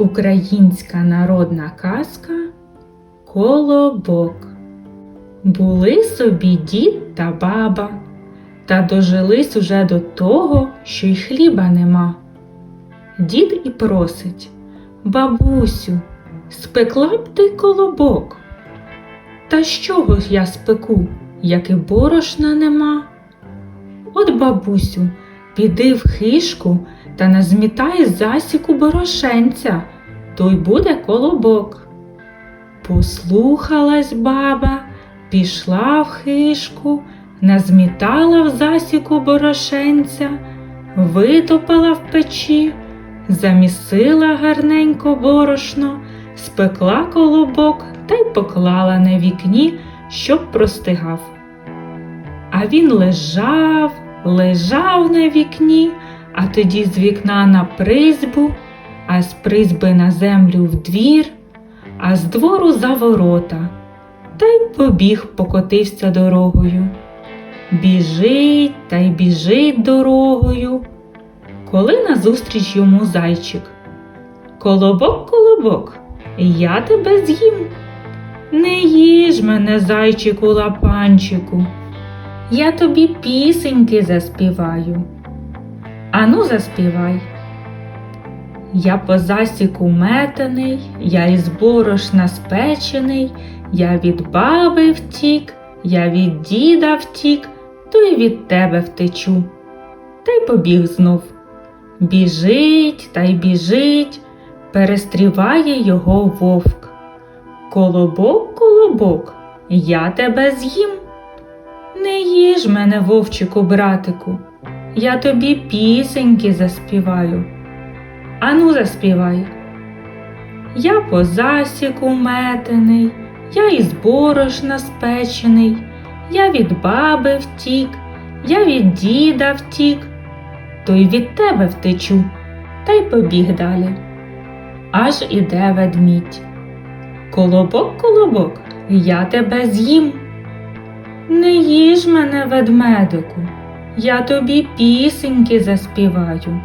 Українська народна казка Колобок. Були собі дід та баба, та дожились уже до того, що й хліба нема. Дід і просить Бабусю, спекла б ти колобок. Та з чого ж я спеку, як і борошна нема? От, бабусю, піди в хишку та назмітай з засіку борошенця, то й буде колобок. Послухалась баба, пішла в хишку, назмітала в засіку борошенця, витопила в печі, замісила гарненько борошно, спекла колобок та й поклала на вікні, щоб простигав. А він лежав, лежав на вікні, а тоді з вікна на призьбу, а з призьби на землю в двір, а з двору за ворота, та й побіг покотився дорогою. Біжить та й біжить дорогою. Коли назустріч йому зайчик. Колобок, колобок, я тебе з'їм. Не їж мене, зайчику лапанчику. Я тобі пісеньки заспіваю. Ану, заспівай. Я по засіку метений, я із борошна спечений, я від баби втік, я від діда втік, то й від тебе втечу. Та й побіг знов. Біжить та й біжить, перестріває його вовк. Колобок, колобок, я тебе з'їм. Не їж мене, вовчику, братику, я тобі пісеньки заспіваю. Ану, заспівай. Я по засіку метений, я із борошна спечений, я від баби втік, я від діда втік, то й від тебе втечу, та й побіг далі. Аж іде ведмідь. Колобок, колобок, я тебе з'їм. Не їж мене, ведмедику, я тобі пісеньки заспіваю.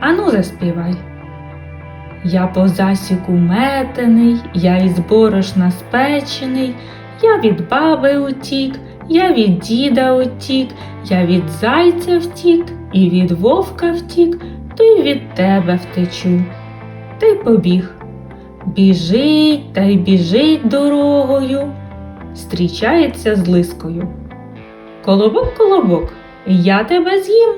Ану, заспівай. Я по засіку метений, я із борошна спечений, я від баби утік, я від діда утік, я від зайця втік, і від вовка втік, то й від тебе втечу. Й побіг. Біжить та й біжить дорогою, зустрічається з лискою. Колобок, колобок, я тебе з'їм.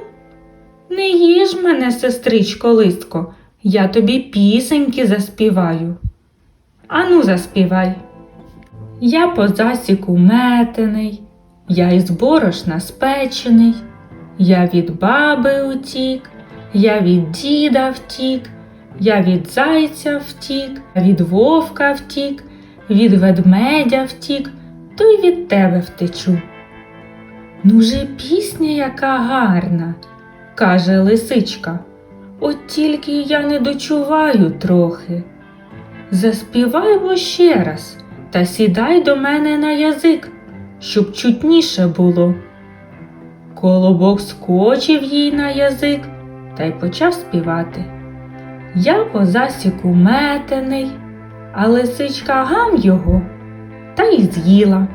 Не їж мене, сестричко листко, я тобі пісеньки заспіваю. Ану, заспівай. Я по засіку метений, я із борошна спечений, я від баби утік, я від діда втік, я від зайця втік, від вовка втік, від ведмедя втік, то й від тебе втечу. Ну же пісня яка гарна, каже лисичка. От тільки я не дочуваю трохи. Заспівай бо ще раз та сідай до мене на язик, щоб чутніше було. Колобок скочив їй на язик та й почав співати. Я по засіку метений, а лисичка гам його та й з'їла.